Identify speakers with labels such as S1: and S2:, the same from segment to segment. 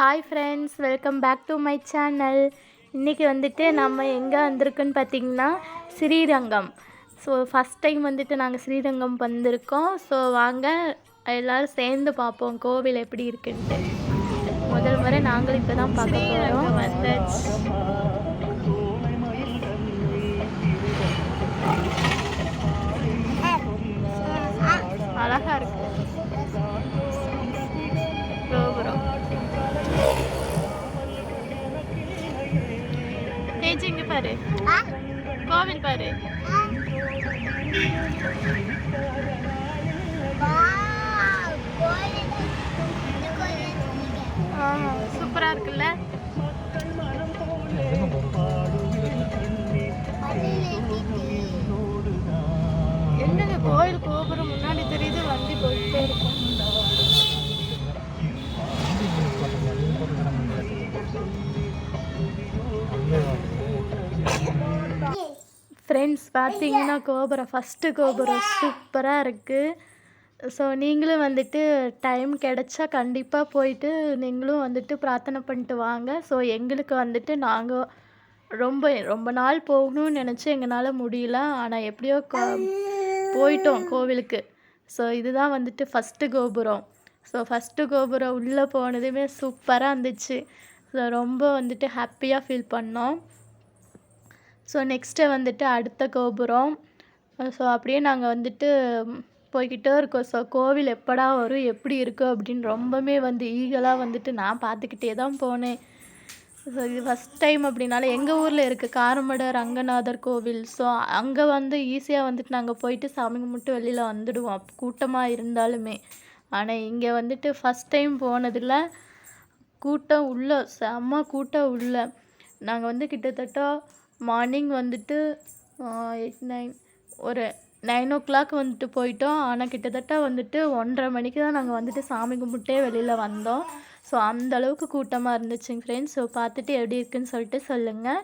S1: Hi friends welcome back to my channel இன்றைக்கி வந்துட்டு நம்ம எங்கே வந்திருக்குன்னு பார்த்தீங்கன்னா ஸ்ரீரங்கம். ஸோ ஃபஸ்ட் டைம் வந்துட்டு நாங்கள் ஸ்ரீரங்கம் வந்திருக்கோம். ஸோ வாங்க எல்லோரும் சேர்ந்து பார்ப்போம் கோவில் எப்படி இருக்குன்ட்டு. முதல் முறை நாங்களும் இப்போ தான் பார்க்க போகிறோம் வந்தாச்சு. பாரு. கோவில் பாரு. சூப்பரா இருக்குல்ல? ஃப்ரெண்ட்ஸ் பார்த்தீங்கன்னா கோபுரம் ஃபஸ்ட்டு கோபுரம் சூப்பராக இருக்குது ஸோ நீங்களும் வந்துட்டு டைம் கிடைச்சா கண்டிப்பாக போயிட்டு நீங்களும் வந்துட்டு பிரார்த்தனை பண்ணிட்டு வாங்க. ஸோ எங்களுக்கு வந்துட்டு நாங்கள் ரொம்ப ரொம்ப நாள் போகணும்னு நினச்சி எங்களால் முடியல. ஆனால் எப்படியோ கோ போயிட்டோம் கோவிலுக்கு. ஸோ இதுதான் வந்துட்டு ஃபஸ்ட்டு கோபுரம். ஸோ ஃபஸ்ட்டு கோபுரம் உள்ளே போனதுமே சூப்பராக இருந்துச்சு. ஸோ ரொம்ப வந்துட்டு ஹாப்பியாக ஃபீல் பண்ணோம். ஸோ நெக்ஸ்ட்டு வந்துட்டு அடுத்த கோபுரம். ஸோ அப்படியே நாங்கள் வந்துட்டு போய்கிட்டே இருக்கோம். ஸோ கோவில் எப்படா வரும் எப்படி இருக்கும் அப்படின்னு ரொம்பவே வந்து ஈகலாக வந்துட்டு நான் பார்த்துக்கிட்டே தான் போனேன். ஸோ இது ஃபஸ்ட் டைம் அப்படின்னால எங்கள் ஊரில் இருக்குது காரமடை ரங்கநாதர் கோவில். ஸோ அங்கே வந்து ஈஸியாக வந்துட்டு நாங்கள் போயிட்டு சாமி கும்பிட்டு வெளியில் வந்துடுவோம். கூட்டமாக இருந்தாலுமே. ஆனால் இங்கே வந்துட்டு ஃபஸ்ட் டைம் போனதில் கூட்டம் உள்ள செம்ம கூட்டம் உள்ள. நாங்கள் வந்து கிட்டத்தட்ட மார்னிங் வந்துட்டு எயிட் நைன் ஒரு நைன் ஓ கிளாக் வந்துட்டு போயிட்டோம். ஆனால் கிட்டத்தட்ட வந்துட்டு ஒன்றரை மணிக்கு தான் நாங்கள் வந்துட்டு சாமி கும்பிட்டே வெளியில் வந்தோம். ஸோ அந்த அளவுக்கு கூட்டமாக இருந்துச்சுங்க ஃப்ரெண்ட்ஸ் ஸோ பார்த்துட்டு எப்படி இருக்குன்னு சொல்லிட்டு சொல்லுங்கள்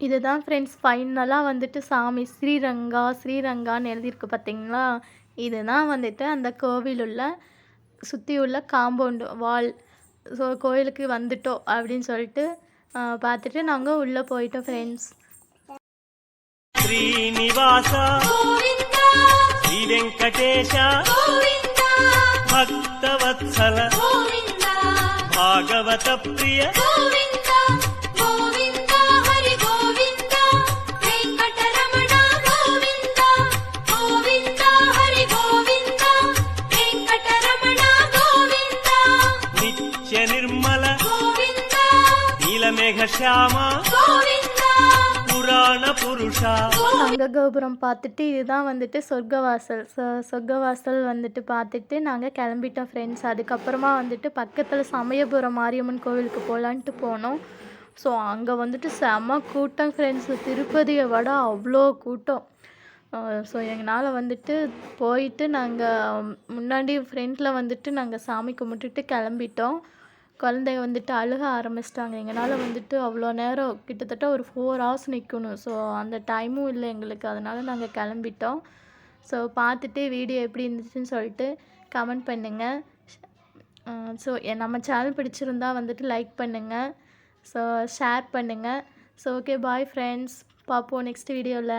S1: இதுதான் ஃப்ரெண்ட்ஸ் ஃபைனலாக வந்துட்டு சாமி ஸ்ரீரங்கா ஸ்ரீரங்கான்னு எழுதியிருக்கு பார்த்தீங்களா இதுதான் வந்துட்டு அந்த கோவில் உள்ள சுற்றி உள்ள காம்பவுண்டு வால் ஸோ கோயிலுக்கு வந்துட்டோம் அப்படின்னு சொல்லிட்டு பார்த்துட்டு நாங்கள் உள்ளே போயிட்டோம் ஃப்ரெண்ட்ஸ்
S2: శ్రీనివాస శ్రీ వెంకటేశ భక్తవత్సల భాగవత ప్రియ శ్యామ పురాణ పురుష
S1: அங்க கோபுரம் பார்த்துட்டு இதுதான் வந்துட்டு சொர்க்கவாசல் சொ சொர்க்கவாசல் வந்துட்டு பார்த்துட்டு நாங்கள் கிளம்பிட்டோம் ஃப்ரெண்ட்ஸ் அதுக்கப்புறமா வந்துட்டு பக்கத்தில் சமயபுரம் மாரியம்மன் கோவிலுக்கு போகலான்ட்டு போனோம் ஸோ அங்கே வந்துட்டு செம கூட்டம் ஃப்ரெண்ட்ஸ் திருப்பதியை விட அவ்வளோ கூட்டம் ஸோ எங்களால் வந்துட்டு போயிட்டு நாங்கள் முன்னாடி ஃப்ரெண்டில் வந்துட்டு நாங்கள் சாமி கும்பிட்டுட்டு கிளம்பிட்டோம் குழந்தைங்க வந்துட்டு அழுக ஆரம்பிச்சிட்டாங்க. எங்களால் வந்துட்டு அவ்வளோ நேரம் கிட்டத்தட்ட ஒரு ஃபோர் ஹவர்ஸ் நிற்கணும் ஸோ அந்த டைமும் இல்லை எங்களுக்கு. அதனால் நாங்கள் கிளம்பிட்டோம். ஸோ பார்த்துட்டு வீடியோ எப்படி இருந்துச்சுன்னு சொல்லிட்டு கமெண்ட் பண்ணுங்கள் ஸோ நம்ம சேனல் பிடிச்சிருந்தா வந்துட்டு லைக் பண்ணுங்கள் ஸோ ஷேர் பண்ணுங்கள் ஸோ ஓகே பாய் ஃப்ரெண்ட்ஸ் பார்ப்போம் நெக்ஸ்ட் வீடியோவில்